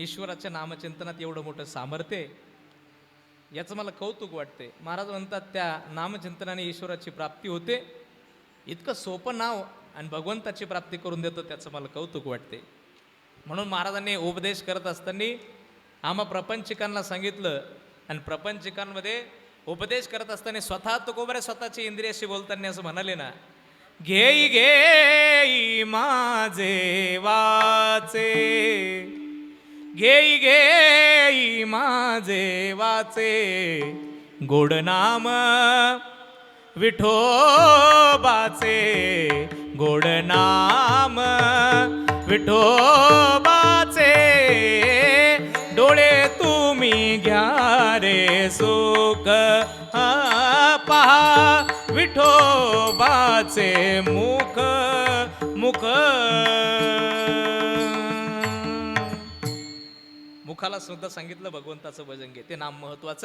ईश्वराच्या नामचिंतनात एवढं मोठं सामर्थ्य याचं मला कौतुक वाटते महाराज म्हणतात त्या नामचिंतनाने ईश्वराची प्राप्ती होते. इतकं सोपं नाव आणि भगवंताची प्राप्ती करून देतो त्याचं मला कौतुक वाटते म्हणून महाराजांनी उपदेश करत असताना आम्हा प्रपंचिकांना सांगितलं आणि प्रपंचिकांमध्ये उपदेश करत असताना स्वतः तुकोबरे स्वतःची इंद्रियाशी बोलताना असं म्हणाले ना घेई घेई माझे वाचे. घेई घेई माझे वाचे. गोड नाम विठोबाचे. गोड नाम विठोबाचे. डोळे तुम्ही घ्या रे सुख. हा, पहा विठोबाचे मुख. मुख. मुखाला सुद्धा सांगितलं भगवंताचं भजन घे. ते नाम महत्वाचं